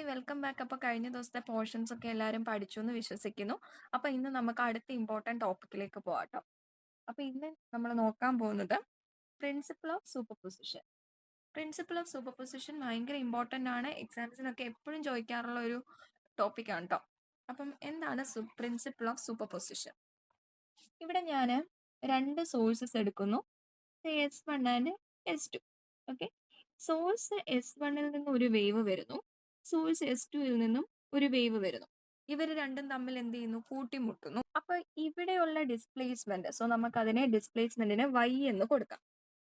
Hi welcome back. അപ്പോൾ കഴിഞ്ഞ ദിവസത്തെ പോർഷൻസ് ഒക്കെ എല്ലാവരും പഠിച്ചു എന്ന് വിശ്വസിക്കുന്നു. അപ്പോൾ ഇന്ന് നമുക്ക് അടുത്ത ഇമ്പോർട്ടന്റ് ടോപ്പിക്കിലേക്ക് പോവാട്ടോ അപ്പോൾ ഇന്ന് നമ്മൾ നോക്കാൻ പോകുന്നത് principle of superposition principle of superposition ഭയങ്കര ഇമ്പോർട്ടന്റ് ആണ്. എക്സാംസിനൊക്കെ എപ്പോഴും ചോദിക്കാറുള്ള ഒരു ടോപ്പിക്കാണ് കേട്ടോ അപ്പം എന്താണ് പ്രിൻസിപ്പിൾ ഓഫ് സൂപ്പർ പൊസിഷൻ ഇവിടെ ഞാൻ രണ്ട് സോഴ്സസ് എടുക്കുന്നു. S one and S two. Okay. Source S വണ്ണിൽ നിന്ന് ഒരു വേവ് വരുന്നു. സോഴ്സ് എസ് ടുവിൽ നിന്നും ഒരു വേവ് വരുന്നു. ഇവർ രണ്ടും തമ്മിൽ എന്ത് ചെയ്യുന്നു? കൂട്ടിമുട്ടുന്നു. അപ്പൊ ഇവിടെയുള്ള ഡിസ്പ്ലേസ്മെന്റ് സോ നമുക്ക് അതിനെ ഡിസ്പ്ലേസ്മെന്റിന് വൈ എന്ന് കൊടുക്കാം.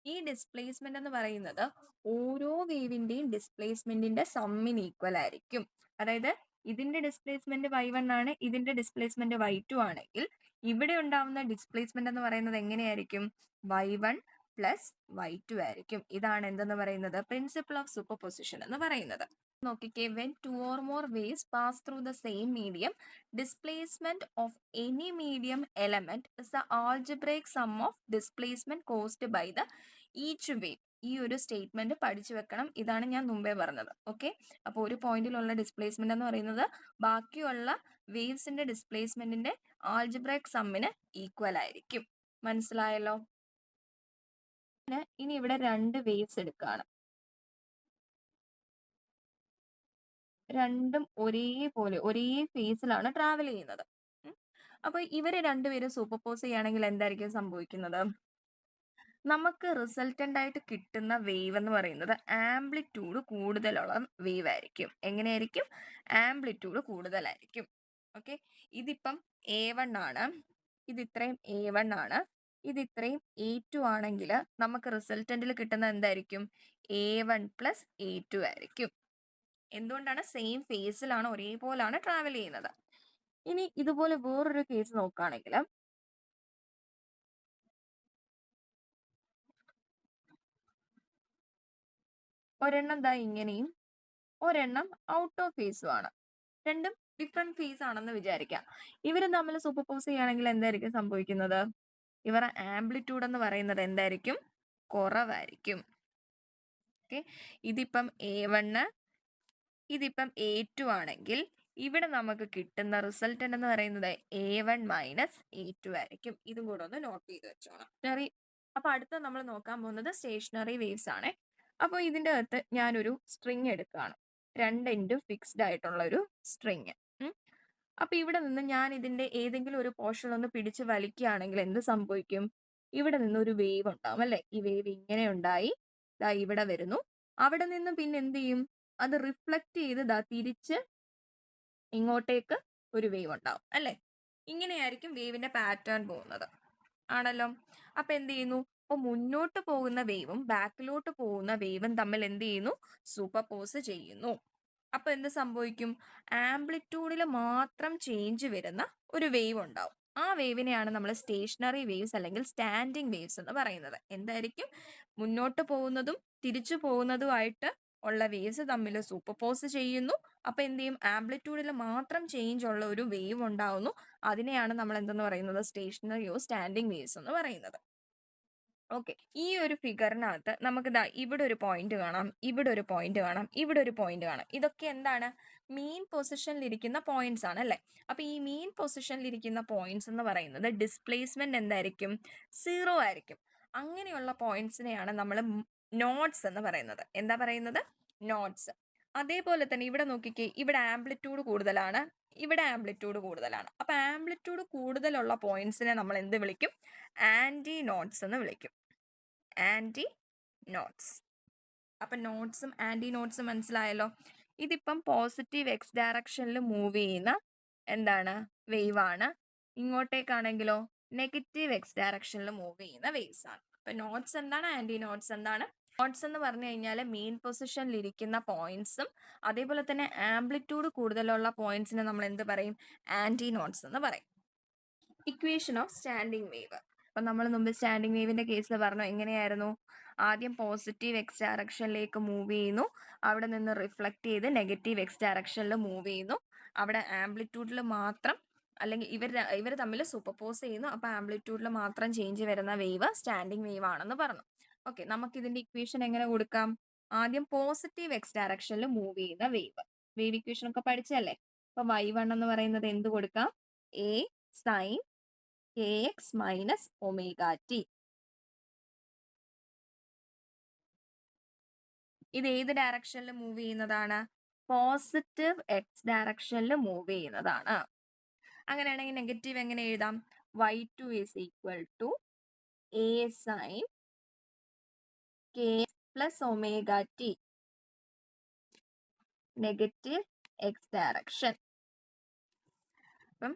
ഈ ഡിസ്പ്ലേസ്മെന്റ് എന്ന് പറയുന്നത് ഓരോ വേവിന്റെയും ഡിസ്പ്ലേസ്മെന്റിന്റെ സമ്മിന് ഈക്വൽ ആയിരിക്കും. അതായത് ഇതിന്റെ ഡിസ്പ്ലേസ്മെന്റ് വൈ വൺ ആണ് ഇതിന്റെ ഡിസ്പ്ലേസ്മെന്റ് വൈ ടു ആണെങ്കിൽ ഇവിടെ ഉണ്ടാവുന്ന ഡിസ്പ്ലേസ്മെന്റ് എന്ന് പറയുന്നത് എങ്ങനെയായിരിക്കും y1 പ്ലസ് വൈ ടു ആയിരിക്കും. ഇതാണ് എന്തെന്ന് പറയുന്നത്? പ്രിൻസിപ്പിൾ ഓഫ് സൂപ്പർ പൊസിഷൻ എന്ന് പറയുന്നത്. നോക്കിക്കേ when two or more waves pass through the same medium displacement of any medium element is the algebraic sum of displacement caused by the each wave ഈ ഒരു statement പഠിച്ചു വെക്കണം. ഇതാണ് ഞാൻ മുമ്പേ പറഞ്ഞത്. ഓക്കെ അപ്പോൾ ഒരു പോയിന്റിലുള്ള ഡിസ്പ്ലേസ്മെന്റ് എന്ന് പറയുന്നത് ബാക്കിയുള്ള വേവ്സിന്റെ ഡിസ്പ്ലേസ്മെന്റിന്റെ ആൾജിബ്രേക്ക് സമ്മിന് ഈക്വൽ ആയിരിക്കും. മനസ്സിലായല്ലോ? ഇനി ഇവിടെ രണ്ട് വേവ്സ് എടുക്കുകയാണ് രണ്ടും ഒരേപോലെ ഒരേ ഫേസിലാണ് ട്രാവൽ ചെയ്യുന്നത്. അപ്പൊ ഇവർ രണ്ടുപേരും സൂപ്പർപോസ് ചെയ്യുകയാണെങ്കിൽ എന്തായിരിക്കും സംഭവിക്കുന്നത്? നമുക്ക് റിസൾട്ടന്റ് ആയിട്ട് കിട്ടുന്ന വേവ് എന്ന് പറയുന്നത് ആംപ്ലിറ്റ്യൂഡ് കൂടുതലുള്ള വേവ് ആയിരിക്കും. എങ്ങനെയായിരിക്കും? ആംപ്ലിറ്റ്യൂഡ് കൂടുതലായിരിക്കും. ഓക്കെ ഇതിപ്പം എ വൺ ആണ്. ഇത് ഇത്രയും എ വൺ ആണ്. ഇത് ഇത്രയും എ ടു ആണെങ്കിൽ നമുക്ക് റിസൾട്ടന്റിൽ കിട്ടുന്ന എന്തായിരിക്കും? A one plus A two ആയിരിക്കും. എന്തുകൊണ്ടാണ്? സെയിം ഫേസിലാണ് ഒരേപോലാണ് ട്രാവൽ ചെയ്യുന്നത്. ഇനി ഇതുപോലെ വേറൊരു കേസ് നോക്കുകയാണെങ്കിൽ ഒരെണ്ണം ദാ ഇങ്ങനെയും ഒരെണ്ണം ഔട്ട് ഓഫ് ഫേസും ആണ്. രണ്ടും ഡിഫറെന്റ് ഫേസ് ആണെന്ന് വിചാരിക്കാം. ഇവർ തമ്മിൽ സൂപ്പർപോസ് ചെയ്യുകയാണെങ്കിൽ എന്തായിരിക്കും സംഭവിക്കുന്നത്? ഇവരുടെ ആംപ്ലിറ്റ്യൂഡ് എന്ന് പറയുന്നത് എന്തായിരിക്കും? കുറവായിരിക്കും. ഓക്കെ. ഇതിപ്പം എ വണ്ണ് ഇതിപ്പം എ ടു ആണെങ്കിൽ ഇവിടെ നമുക്ക് കിട്ടുന്ന റിസൾട്ടന്റ് എന്ന് പറയുന്നത്? A one minus A two ആയിരിക്കും. ഇതും കൂടെ ഒന്ന് നോട്ട് ചെയ്ത് സ്റ്ററി അപ്പൊ അടുത്ത നമ്മൾ നോക്കാൻ പോകുന്നത് സ്റ്റേഷനറി വേവ്സ് ആണ്. അപ്പോൾ ഇതിന്റെ അകത്ത് ഞാനൊരു സ്ട്രിങ് എടുക്കുകയാണ്. രണ്ട് എൻഡ് ഫിക്സ്ഡ് ആയിട്ടുള്ള ഒരു സ്ട്രിങ്. അപ്പൊ ഇവിടെ നിന്ന് ഞാൻ ഇതിന്റെ ഏതെങ്കിലും ഒരു പോർഷൻ ഒന്ന് പിടിച്ച് വലിക്കുകയാണെങ്കിൽ എന്ത് സംഭവിക്കും? ഇവിടെ നിന്ന് ഒരു വേവ് ഉണ്ടാവും അല്ലെ? ഈ വേവ് ഇങ്ങനെ ഉണ്ടായി ദാ ഇവിടെ വരുന്നു. അവിടെ നിന്ന് പിന്നെ എന്ത് ചെയ്യും? അത് റിഫ്ലക്റ്റ് ചെയ്ത് ദാ തിരിച്ച് ഇങ്ങോട്ടേക്ക് ഒരു വേവ് ഉണ്ടാവും അല്ലെ? ഇങ്ങനെയായിരിക്കും വേവിന്റെ പാറ്റേൺ പോകുന്നത്. ആണല്ലോ? അപ്പൊ എന്ത് ചെയ്യുന്നു? അപ്പൊ മുന്നോട്ട് പോകുന്ന വേവും ബാക്കിലോട്ട് പോകുന്ന വേവും തമ്മിൽ എന്ത് ചെയ്യുന്നു? സൂപ്പർപോസ് ചെയ്യുന്നു. അപ്പൊ എന്ത് സംഭവിക്കും? ആംപ്ലിറ്റ്യൂഡിൽ മാത്രം ചേഞ്ച് വരുന്ന ഒരു വേവ് ഉണ്ടാവും. ആ വേവിനെയാണ് നമ്മൾ സ്റ്റേഷനറി വേവ്സ് അല്ലെങ്കിൽ സ്റ്റാൻഡിങ് വേവ്സ് എന്ന് പറയുന്നത്. എന്തായിരിക്കും? മുന്നോട്ട് പോകുന്നതും തിരിച്ചു പോകുന്നതുമായിട്ട് ഉള്ള വേവ്സ് തമ്മിൽ സൂപ്പർപോസ് ചെയ്യുന്നു. അപ്പൊ എന്ത് ചെയ്യും? ആംപ്ലിറ്റ്യൂഡിൽ മാത്രം ചേഞ്ച് ഉള്ള ഒരു വേവ് ഉണ്ടാവുന്നു. അതിനെയാണ് നമ്മൾ എന്തെന്ന് പറയുന്നത്? സ്റ്റേഷനറിയോ സ്റ്റാൻഡിങ് വേവ്സ് എന്ന് പറയുന്നത്. ഓക്കെ. ഈ ഒരു ഫിഗറിനകത്ത് നമുക്ക് ഇതാ ഇവിടെ ഒരു പോയിന്റ് കാണാം ഇവിടെ ഒരു പോയിന്റ് കാണാം ഇവിടെ ഒരു പോയിന്റ് കാണാം. ഇതൊക്കെ എന്താണ്? മീൻ പൊസിഷനിൽ ഇരിക്കുന്ന പോയിന്റ്സ് ആണ് അല്ലെ? അപ്പൊ ഈ മീൻ പൊസിഷനിൽ ഇരിക്കുന്ന പോയിന്റ്സ് എന്ന് പറയുന്നത് ഡിസ്പ്ലേസ്മെന്റ് എന്തായിരിക്കും? സീറോ ആയിരിക്കും. അങ്ങനെയുള്ള പോയിന്റ്സിനെയാണ് നമ്മൾ നോട്ട്സ് എന്ന് പറയുന്നത്. എന്താ പറയുന്നത്? നോട്ട്സ് അതേപോലെ തന്നെ ഇവിടെ നോക്കിക്കേ ഇവിടെ ആംപ്ലിറ്റ്യൂഡ് കൂടുതലാണ് ഇവിടെ ആംപ്ലിറ്റ്യൂഡ് കൂടുതലാണ്. അപ്പൊ ആംപ്ലിറ്റ്യൂഡ് കൂടുതലുള്ള പോയിന്റ്സിനെ നമ്മൾ എന്ത് വിളിക്കും? ആന്റി നോട്ട്സ് എന്ന് വിളിക്കും. ആന്റി നോട്ട്സ് അപ്പൊ നോട്ട്സും ആന്റി നോട്ട്സും മനസ്സിലായല്ലോ? ഇതിപ്പം പോസിറ്റീവ് എക്സ് ഡയറക്ഷനിൽ മൂവ് ചെയ്യുന്ന എന്താണ്? വേവ് ആണ്. ഇങ്ങോട്ടേക്കാണെങ്കിലോ? നെഗറ്റീവ് എക്സ് ഡയറക്ഷനിൽ മൂവ് ചെയ്യുന്ന വേവ്സ് ആണ്. അപ്പൊ നോട്ട്സ് എന്താണ്? ആന്റി നോട്ട്സ് എന്താണ്? നോട്ട്സ് എന്ന് പറഞ്ഞു കഴിഞ്ഞാൽ മെയിൻ പൊസിഷനിൽ ഇരിക്കുന്ന പോയിന്റ്സും അതേപോലെ തന്നെ ആംപ്ലിറ്റ്യൂഡ് കൂടുതലുള്ള പോയിന്റ്സിനെ നമ്മൾ എന്ത് പറയും? ആന്റി നോട്ട്സ് എന്ന് പറയും. ഇക്വേഷൻ ഓഫ് സ്റ്റാൻഡിങ് വേവ് അപ്പം നമ്മൾ മുമ്പ് സ്റ്റാൻഡിങ് വേവിന്റെ കേസിൽ പറഞ്ഞു എങ്ങനെയായിരുന്നു? ആദ്യം പോസിറ്റീവ് എക്സ് ഡയറക്ഷനിലേക്ക് മൂവ് ചെയ്യുന്നു. അവിടെ നിന്ന് റിഫ്ലക്ട് ചെയ്ത് നെഗറ്റീവ് എക്സ് ഡയറക്ഷനിൽ മൂവ് ചെയ്യുന്നു. അവിടെ ആംപ്ലിറ്റ്യൂഡിൽ മാത്രം അല്ലെങ്കിൽ ഇവർ ഇവർ തമ്മിൽ സൂപ്പർപോസ് ചെയ്യുന്നു. അപ്പോൾ ആംപ്ലിറ്റ്യൂഡിൽ മാത്രം ചേഞ്ച് വരുന്ന വേവ് സ്റ്റാൻഡിങ് വേവ് ആണെന്ന് പറഞ്ഞു. ഓക്കെ നമുക്ക് ഇതിന്റെ ഇക്വേഷൻ എങ്ങനെ കൊടുക്കാം? ആദ്യം പോസിറ്റീവ് എക്സ് ഡയറക്ഷനിൽ മൂവ് ചെയ്യുന്ന വേവ് വേവ് ഇക്വേഷൻ ഒക്കെ പഠിച്ചല്ലേ അപ്പൊ വൈ വൺ എന്ന് പറയുന്നത് എന്ത് കൊടുക്കാം? A sine K X minus omega T ഇത് ഏത് ഡയറക്ഷനിൽ മൂവ് ചെയ്യുന്നതാണ്? പോസിറ്റീവ് എക്സ് ഡയറക്ഷനിൽ മൂവ് ചെയ്യുന്നതാണ്. അങ്ങനെയാണെങ്കിൽ നെഗറ്റീവ് എങ്ങനെ എഴുതാം? Y two is equal to A sine K plus omega T negative X direction അപ്പം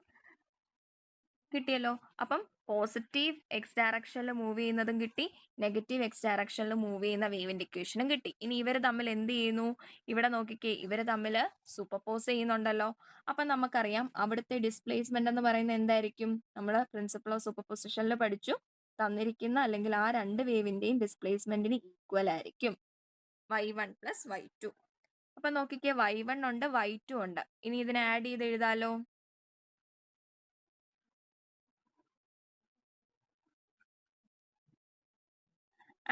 കിട്ടിയല്ലോ. അപ്പം പോസിറ്റീവ് എക്സ് ഡയറക്ഷനിൽ മൂവ് ചെയ്യുന്നതും കിട്ടി. നെഗറ്റീവ് എക്സ് ഡയറക്ഷനിൽ മൂവ് ചെയ്യുന്ന വേവിന്റെ ഇക്വേഷനും കിട്ടി. ഇനി ഇവർ തമ്മിൽ എന്ത് ചെയ്യുന്നു? ഇവിടെ നോക്കിക്കേ ഇവർ തമ്മിൽ സൂപ്പർപോസ് ചെയ്യുന്നുണ്ടല്ലോ. അപ്പം നമുക്കറിയാം അവിടുത്തെ ഡിസ്പ്ലേസ്മെന്റ് എന്ന് പറയുന്നത് എന്തായിരിക്കും? നമ്മൾ പ്രിൻസിപ്പൾ ഓഫ് സൂപ്പർപൊസിഷനിൽ പഠിച്ചു. തന്നിരിക്കുന്ന അല്ലെങ്കിൽ ആ രണ്ട് വേവിന്റെയും ഡിസ്പ്ലേസ്മെന്റിന് ഈക്വൽ ആയിരിക്കും. Y one plus Y two അപ്പൊ നോക്കിക്കേ വൈ വൺ ഉണ്ട് വൈ ടു ഉണ്ട്. ഇനി ഇതിനെ ആഡ് ചെയ്ത് എഴുതാലോ?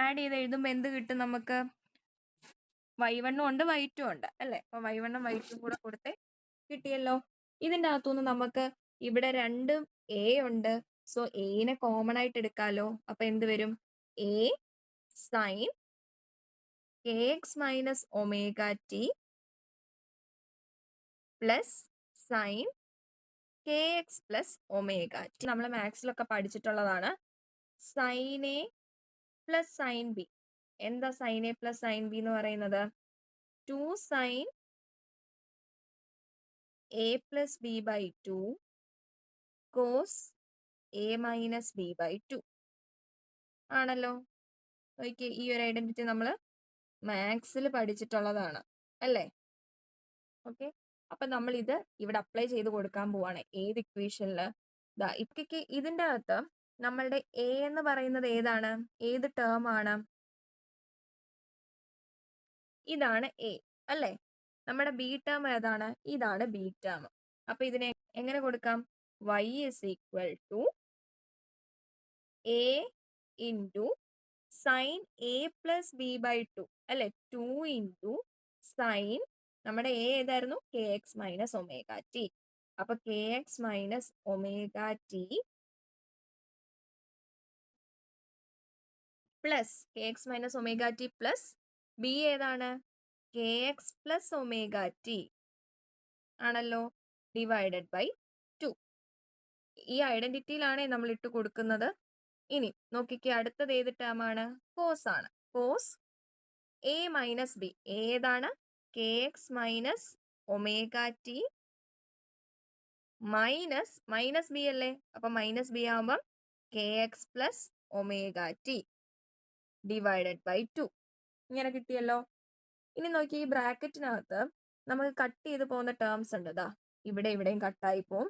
ആഡ് ചെയ്ത് എഴുതുമ്പോൾ എന്ത് കിട്ടും നമുക്ക്? വൈ വണ്ണും ഉണ്ട് വൈ ടു ഉണ്ട് അല്ലേ? അപ്പൊ വൈ വണ്ണും വൈ ടു കൂടെ കൊടുത്തേ കിട്ടിയല്ലോ. ഇതിന്റെ അകത്തുനിന്ന് നമുക്ക് ഇവിടെ രണ്ടും എ ഉണ്ട് സോ എനെ കോമൺ ആയിട്ട് എടുക്കാലോ? അപ്പൊ എന്ത് വരും? A sine K X minus omega T plus sine K X plus omega T നമ്മൾ മാത്സിലൊക്കെ പഠിച്ചിട്ടുള്ളതാണ്. Sine A plus sine B എന്താ sine A plus sine B എന്ന് പറയുന്നത്? Two sine A plus B by two cos A minus B by two ആണല്ലോ? Okay ഈ ഒരു identity നമ്മൾ മാത്സിൽ പഠിച്ചിട്ടുള്ളതാണ് അല്ലേ? ഓക്കെ അപ്പൊ നമ്മൾ ഇത് ഇവിടെ അപ്ലൈ ചെയ്ത് കൊടുക്കാൻ പോവാണ്. ഏത് ഇക്വേഷനിൽ ദാ ഇപ്പൊക്കെ ഇതിന്റെ അകത്ത് നമ്മളുടെ എ എന്ന് പറയുന്നത് ഏതാണ്? ഏത് ടേം ആണ്? ഇതാണ് എ അല്ലേ? നമ്മുടെ ബി ടേം ഏതാണ്? ഇതാണ് ബി ടേം അപ്പൊ ഇതിനെ എങ്ങനെ കൊടുക്കാം? Y is equal to a into sine A plus B by two അല്ലെ? ടു ഇന്റു സൈൻ നമ്മുടെ എ ഏതായിരുന്നു? K X minus omega T അപ്പൊ K X minus omega T plus K X minus omega T plus B ഏതാണ്? K X plus omega T ആണല്ലോ? Divided by ഈ ഐഡന്റിറ്റിയിലാണ് നമ്മൾ ഇട്ട് കൊടുക്കുന്നത്. ഇനി നോക്കിക്കേ അടുത്തത് ഏത് ടേം ആണ്? കോസ് ആണ്. കോസ് എ മൈനസ് ബി ഏതാണ്? K X minus omega T minus minus B അല്ലേ? അപ്പൊ മൈനസ് ബി ആവുമ്പം K X plus omega T divided by two ഇങ്ങനെ കിട്ടിയല്ലോ. ഇനി നോക്കി ഈ ബ്രാക്കറ്റിനകത്ത് നമുക്ക് കട്ട് ചെയ്ത് പോകുന്ന ടേംസ് ഉണ്ട്. ദാ ഇവിടെ ഇവിടെയും കട്ടായി പോവും.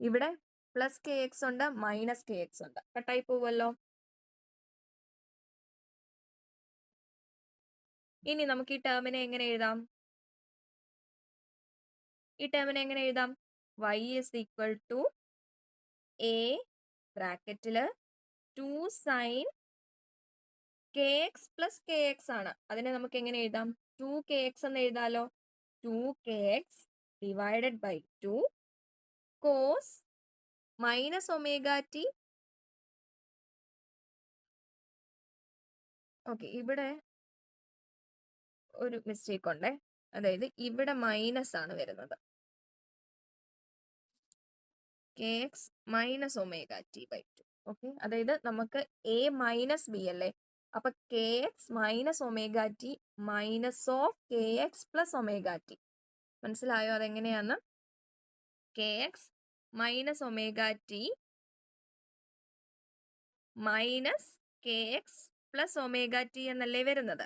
ഇവിടെ പ്ലസ് കെ എക്സ് ഉണ്ട് മൈനസ് കെ എക്സ് ഉണ്ട്. കട്ടായി പോവുമല്ലോ ഇനി നമുക്ക് ഈ ടേമിനെ എങ്ങനെ എഴുതാം? ഈ ടേമിനെ എങ്ങനെ എഴുതാം? Y is equal to A ബ്രാക്കറ്റിൽ two sine K X plus K X ആണ്. അതിനെ നമുക്ക് എങ്ങനെ എഴുതാം? ടു കെ എക്സ് എന്ന് എഴുതാലോ? Two K X divided by two cos minus omega T. Okay ഇവിടെ ഒരു മിസ്റ്റേക്ക് ഉണ്ടേ. അതായത് ഇവിടെ മൈനസ് ആണ് വരുന്നത്. K X minus omega T by two. Okay അതായത് നമുക്ക് എ മൈനസ് ബി അല്ലേ? അപ്പൊ K X minus omega T minus of K X plus omega T. മനസ്സിലായോ അതെങ്ങനെയാന്ന്? K X minus omega T minus K X plus omega T എന്നല്ലേ വരുന്നത്?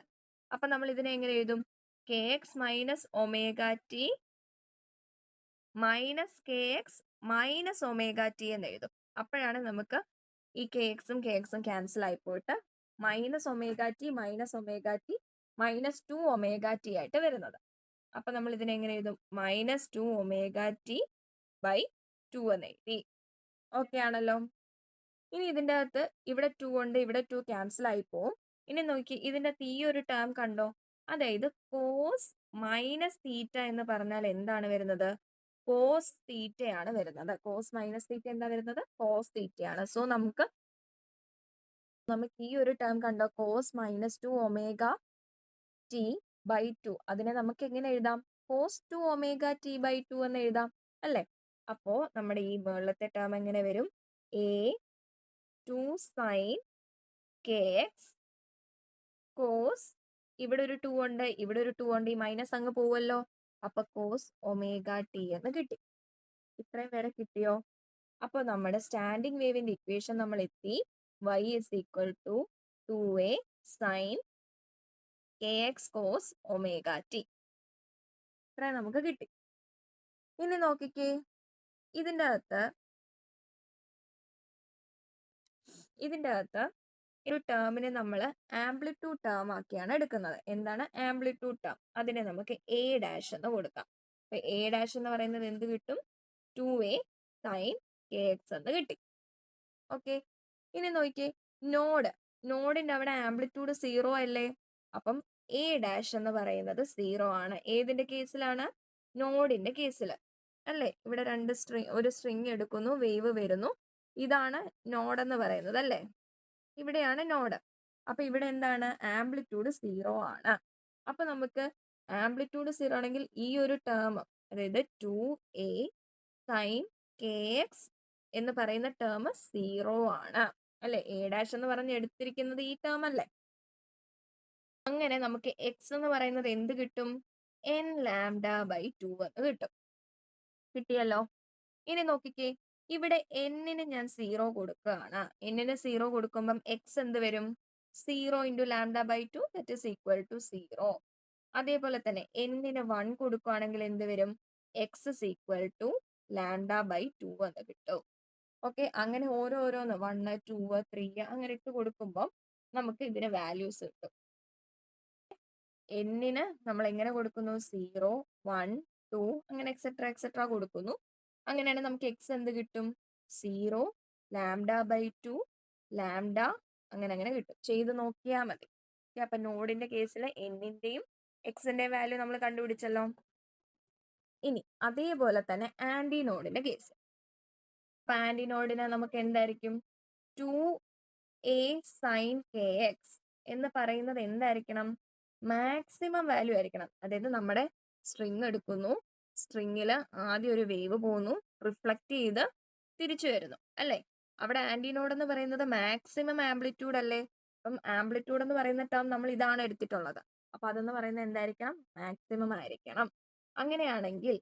അപ്പൊ നമ്മൾ ഇതിനെ എങ്ങനെ എഴുതും? K X minus omega T minus K X minus omega T എന്ന് എഴുതും. അപ്പോഴാണ് നമുക്ക് ഈ കെ എക്സും കെ എക്സും ക്യാൻസൽ ആയി പോയിട്ട് minus omega t minus omega t minus two omega t ആയിട്ട് വരുന്നത്. അപ്പൊ നമ്മൾ ഇതിനെ എങ്ങനെ എഴുതും? Minus two omega t by two എന്ന്. എഴുതി ഓക്കെ ആണല്ലോ. ഇനി ഇതിന്റെ അകത്ത് ഇവിടെ ടു ഉണ്ട് ഇവിടെ ടു ക്യാൻസൽ ആയി പോവും. ഇനി നോക്കി ഇതിന്റെ ഈ ഒരു ടേം കണ്ടോ? അതായത് കോസ് മൈനസ് തീറ്റ എന്ന് പറഞ്ഞാൽ എന്താണ് വരുന്നത്? കോസ് തീറ്റയാണ് വരുന്നത്. കോസ് മൈനസ് തീറ്റ എന്താ വരുന്നത്? കോസ് തീറ്റയാണ് സോ നമുക്ക് നമുക്ക് ഈ ഒരു ടേം കണ്ടോ? Cos minus two omega t by two അതിനെ നമുക്ക് എങ്ങനെ എഴുതാം? Cos two omega t by two എന്ന് എഴുതാം. അല്ലേ? അപ്പോ നമ്മുടെ ഈ മുകളിലത്തെ ടേം എങ്ങനെ വരും? A two sine k x cos ഇവിടെ ഒരു ടു ഉണ്ട് ഇവിടെ ഒരു ടു ഉണ്ട് ഈ മൈനസ് അങ്ങ് പോവല്ലോ. അപ്പൊ കോസ് ഒമേഗ ടി എന്ന് കിട്ടി. ഇത്രയും വരെ കിട്ടിയോ? അപ്പൊ നമ്മുടെ സ്റ്റാൻഡിങ് വേവിന്റെ ഇക്വേഷൻ നമ്മൾ എത്തി. Y is equal to 2a sin kx cos omega t ഇത്രയും നമുക്ക് കിട്ടി. ഇനി നോക്കിക്കേ. ഇതിന്റെ അകത്ത് ഇതിന്റെ അകത്ത് ഒരു ടേമിനെ നമ്മൾ ആംപ്ലിറ്റ്യൂഡ് ടേം ആക്കിയാണ് എടുക്കുന്നത്. എന്താണ് ആംപ്ലിറ്റ്യൂഡ് ടേം അതിനെ നമുക്ക് എ ഡാഷ് എന്ന് കൊടുക്കാം. അപ്പൊ എ ഡാഷ് എന്ന് പറയുന്നത് എന്ത് കിട്ടും? Two a sine k x എന്ന് കിട്ടി. ഓക്കെ ഇനി നോക്കിയേ. നോഡ് നോഡിന്റെ അവിടെ ആംപ്ലിറ്റ്യൂഡ് സീറോ അല്ലേ? അപ്പം എ ഡാഷ് എന്ന് പറയുന്നത് സീറോ ആണ്. ഏതിന്റെ കേസിലാണ് നോഡിന്റെ കേസിൽ അല്ലേ? ഇവിടെ രണ്ട് സ്ട്രിങ് ഒരു സ്ട്രിങ് എടുക്കുന്നു വേവ് വരുന്നു. ഇതാണ് നോഡ് എന്ന് പറയുന്നത് അല്ലേ? ഇവിടെയാണ് നോഡ് അപ്പൊ ഇവിടെ എന്താണ്? ആംപ്ലിറ്റ്യൂഡ് സീറോ ആണ്. അപ്പൊ നമുക്ക് ആംപ്ലിറ്റ്യൂഡ് സീറോ ആണെങ്കിൽ ഈ ഒരു ടേം അതായത് two a sine k x എന്ന് പറയുന്ന ടേം സീറോ ആണ്. അല്ലെ? എ ഡാഷ് എന്ന് പറഞ്ഞ് എടുത്തിരിക്കുന്നത് ഈ ടേം അല്ലേ? അങ്ങനെ നമുക്ക് എക്സ് എന്ന് പറയുന്നത് എന്ത് കിട്ടും? എൻ ലാംഡ ബൈ ടു എന്ന് കിട്ടും. കിട്ടിയല്ലോ? ഇനി നോക്കിക്കേ. ഇവിടെ എന്നിന് ഞാൻ സീറോ കൊടുക്കുകയാണ്. എന്നിന് സീറോ കൊടുക്കുമ്പം എക്സ് എന്ത് വരും? Zero into lambda by two that is equal to zero അതേപോലെ തന്നെ എന്നിന് വൺ കൊടുക്കുകയാണെങ്കിൽ എന്ത് വരും? X is equal to lambda by two എന്ന് കിട്ടും. ഓക്കെ അങ്ങനെ ഓരോരോന്ന് വണ്ണ് ടു ത്രീ അങ്ങനെ ഇട്ട് കൊടുക്കുമ്പോൾ നമുക്ക് ഇതിന് വാല്യൂസ് കിട്ടും. എന്നിന് നമ്മൾ എങ്ങനെ കൊടുക്കുന്നു? സീറോ വൺ ടു അങ്ങനെ എക്സെട്ര എക്സെട്ര കൊടുക്കുന്നു. അങ്ങനെയാണ് നമുക്ക് എക്സ് എന്ത് കിട്ടും? Zero lambda by two lambda അങ്ങനെ അങ്ങനെ കിട്ടും. ചെയ്ത് നോക്കിയാൽ മതി. അപ്പൊ നോഡിന്റെ കേസിൽ എന്നിന്റെയും എക്സിന്റെയും വാല്യൂ നമ്മൾ കണ്ടുപിടിച്ചല്ലോ? ഇനി അതേപോലെ തന്നെ ആന്റി നോഡിന്റെ കേസ്. അപ്പൊ ആന്റി നോഡിന് നമുക്ക് എന്തായിരിക്കും? Two a sine k x എന്ന് പറയുന്നത് എന്തായിരിക്കണം? മാക്സിമം വാല്യൂ ആയിരിക്കണം. അതായത് നമ്മുടെ സ്ട്രിങ് എടുക്കുന്നു. സ്ട്രിങ്ങിൽ ആദ്യം ഒരു വേവ് പോകുന്നു റിഫ്ലക്റ്റ് ചെയ്ത് തിരിച്ചു വരുന്നു. അല്ലേ? അവിടെ ആന്റിനോഡ് എന്ന് പറയുന്നത് മാക്സിമം ആംപ്ലിറ്റ്യൂഡ് അല്ലേ? അപ്പം ആംപ്ലിറ്റ്യൂഡ് എന്ന് പറയുന്ന ടേം നമ്മൾ ഇതാണ് എടുത്തിട്ടുള്ളത്. അപ്പം അതെന്ന് പറയുന്നത് എന്തായിരിക്കണം? മാക്സിമം ആയിരിക്കണം. അങ്ങനെയാണെങ്കിൽ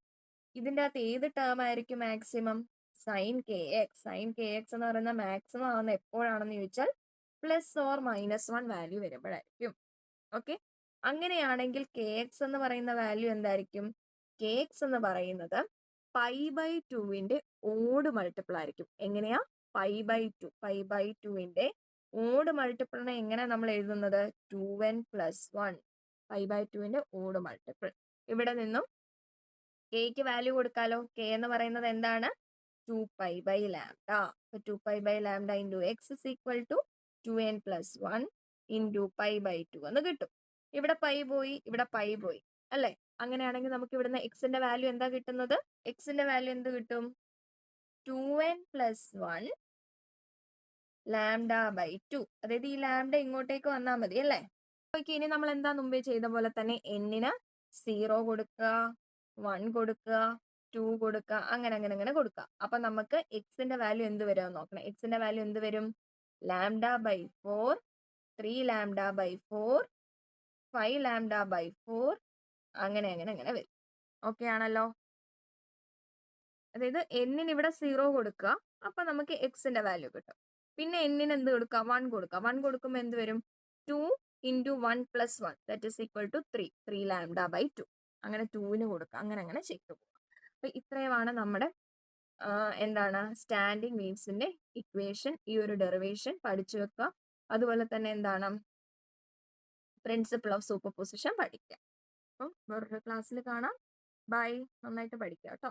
ഇതിന്റെ അകത്ത് ഏത് ടേം ആയിരിക്കും maximum? Sine k x. Sine k x എന്ന് പറയുന്ന മാക്സിമം ആവുന്ന എപ്പോഴാണെന്ന് ചോദിച്ചാൽ plus or minus one value വരുമ്പോഴായിരിക്കും. Okay? അങ്ങനെയാണെങ്കിൽ കെ എക്സ് എന്ന് പറയുന്ന വാല്യൂ എന്തായിരിക്കും? കെ എക്സ് എന്ന് പറയുന്നത് പൈ ബൈ ടുവിന്റെ ഓട് മൾട്ടിപ്പിൾ ആയിരിക്കും. എങ്ങനെയാ? Pi by two pi by ടുവിന്റെ ഓട് മൾട്ടിപ്പിളിനെ എങ്ങനെ നമ്മൾ എഴുതുന്നത്? Two n plus one pi by ടുവിന്റെ ഓട് മൾട്ടിപ്പിൾ ഇവിടെ നിന്നും കെക്ക് വാല്യൂ കൊടുക്കാലോ? കെ എന്ന് പറയുന്നത് എന്താണ്? ടു പൈ ബൈ ലാംഡ അപ്പൊ two pi by lambda into x is equal to two n plus one into pi by two എന്ന് കിട്ടും. ഇവിടെ പൈ പോയി ഇവിടെ പൈ പോയി. അല്ലെ? അങ്ങനെയാണെങ്കിൽ നമുക്ക് ഇവിടുന്ന് എക്സിന്റെ വാല്യൂ എന്താ കിട്ടുന്നത്? എക്സിന്റെ വാല്യൂ എന്ത് കിട്ടും? Two n plus one lambda by two അതായത് ഈ ലാംഡ ഇങ്ങോട്ടേക്ക് വന്നാൽ മതി അല്ലേ? ഇനി നമ്മൾ എന്താ മുമ്പേ ചെയ്ത പോലെ തന്നെ എന്നിന് സീറോ കൊടുക്കുക വൺ കൊടുക്കുക ടു കൊടുക്കുക അങ്ങനെ അങ്ങനെ അങ്ങനെ കൊടുക്കുക. അപ്പൊ നമുക്ക് എക്സിന്റെ വാല്യൂ എന്ത് വരും നോക്കണം. എക്സിന്റെ വാല്യൂ എന്ത് വരും? Lambda by four three lambda by four five lambda by four അങ്ങനെ അങ്ങനെ അങ്ങനെ വരും. ഓക്കെ ആണല്ലോ? അതായത് എന്നിന് ഇവിടെ സീറോ കൊടുക്കുക. അപ്പൊ നമുക്ക് എക്സിന്റെ വാല്യൂ കിട്ടും. പിന്നെ എന്നിന് എന്ത് കൊടുക്കുക? വൺ കൊടുക്കുക. വൺ കൊടുക്കുമ്പോൾ എന്ത് വരും? Two into one plus one that is equal to three three lambda by two അങ്ങനെ ടൂവിന് കൊടുക്കുക. അങ്ങനെ അങ്ങനെ ചെയ്തു പോകുക അപ്പൊ ഇത്രയുമാണ് നമ്മുടെ എന്താണ്? സ്റ്റാൻഡിങ് വേവ്സിന്റെ ഇക്വേഷൻ ഈ ഒരു ഡെറിവേഷൻ പഠിച്ചു വെക്കുക. അതുപോലെ തന്നെ എന്താണ്? പ്രിൻസിപ്പിൾ ഓഫ് സൂപ്പർ പൊസിഷൻ പഠിക്കുക. അപ്പം വേറൊരു ക്ലാസ്സിൽ കാണാം. ബൈ നന്നായിട്ട് പഠിക്കുക കേട്ടോ